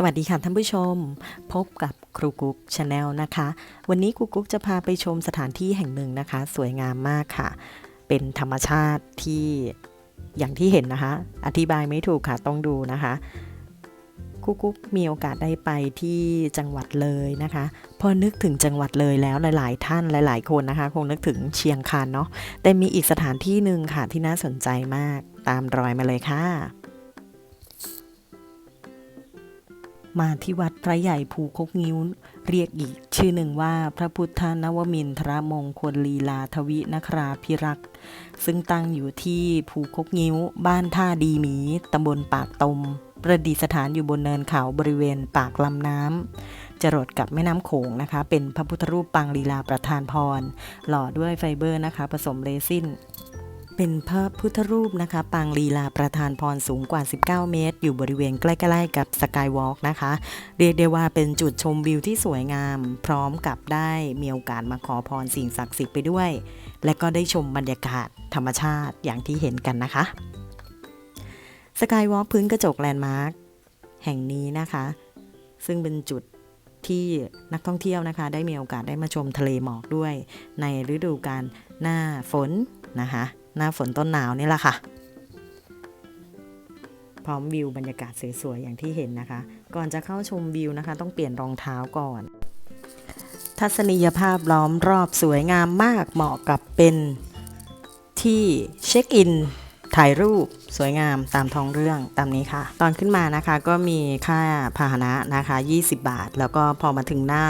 สวัสดีค่ะท่านผู้ชม พบกับครูกุ๊กชาแนลนะคะ วันนี้ครูกุ๊กจะพาไปชมสถานที่แห่งหนึ่งนะคะ สวยงามมากค่ะ เป็นธรรมชาติที่อย่างที่เห็นนะคะ อธิบายไม่ถูกค่ะต้องดูนะคะครูกุ๊กมีโอกาสได้ไปที่จังหวัดเลยนะคะ พอนึกถึงจังหวัดเลยแล้วหลาย ๆ ท่านหลาย ๆ คนนะคะ คงนึกถึงเชียงคานเนาะแต่มีอีกสถานที่หนึ่งค่ะที่น่าสนใจมากตามรอยมาเลยค่ะ มาที่วัดพระใหญ่ภูคกงิ้ว เรียกอีกชื่อหนึ่งว่าพระพุทธนวมินทรมงคลลีลาทวินคราพิรักษ์ซึ่งตั้งอยู่ที่ภูคกงิ้ว บ้านท่าดีหมีตำบลปากตม ประดิษฐานอยู่บนเนินเขาบริเวณปากลำน้ำจรดกับแม่น้ำโขงนะคะ เป็นพระพุทธรูปปางลีลาประธานพร หล่อด้วยไฟเบอร์นะคะ ผสมเรซิน เป็นพระพุทธรูปนะคะ ปางลีลาประธานพรสูงกว่า 19 เมตร อยู่บริเวณใกล้ๆกับสกายวอล์กนะคะ เรียกได้ว่าเป็นจุดชมวิวที่สวยงาม พร้อมกับได้มีโอกาสมาขอพรสิ่งศักดิ์สิทธิ์ไปด้วย และก็ได้ชมบรรยากาศธรรมชาติอย่างที่เห็นกันนะคะสกายวอล์กพื้นกระจกแลนด์มาร์คแห่งนี้นะคะ ซึ่งเป็นจุดที่นักท่องเที่ยวนะคะ ได้มีโอกาสได้มาชมทะเลหมอกด้วย ในฤดูกาลหน้าฝนนะคะ หน้าฝนต้นหนาวนี่แหละค่ะ พร้อมวิวบรรยากาศสวยๆอย่างที่เห็นนะคะ ก่อนจะเข้าชมวิวนะคะ ต้องเปลี่ยนรองเท้าก่อน ทัศนียภาพล้อมรอบสวยงามมากเหมาะกับเป็นที่เช็คอินถ่ายรูปสวยงามตามท้องเรื่องตามนี้ค่ะ ตอนขึ้นมานะคะก็มีค่าพาหนะนะคะ 20 บาท แล้วก็พอมาถึงหน้า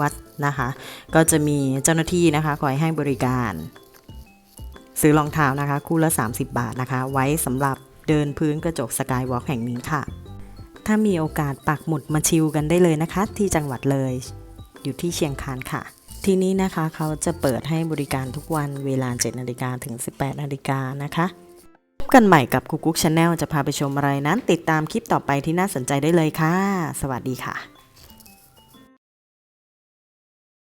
วัดนะคะ ก็จะมีเจ้าหน้าที่นะคะ คอยให้บริการ ซื้อรองเท้านะคะ คู่ละ 30 บาทนะคะ ไว้สำหรับเดินพื้นกระจกสกายวอล์กแห่งนี้ค่ะ ถ้ามีโอกาสปักหมุดมาชิลกันได้เลยนะคะ ที่จังหวัดเลย อยู่ที่เชียงคานค่ะ ที่นี้นะคะเขาจะเปิดให้บริการทุกวันเวลา 7 นาฬิกาถึง 18 นาฬิกานะคะพบกันใหม่กับคุกกุ๊กชาแนลจะพาไปชมอะไรนั้น ติดตามคลิปต่อไปที่น่าสนใจได้เลยค่ะ สวัสดีค่ะ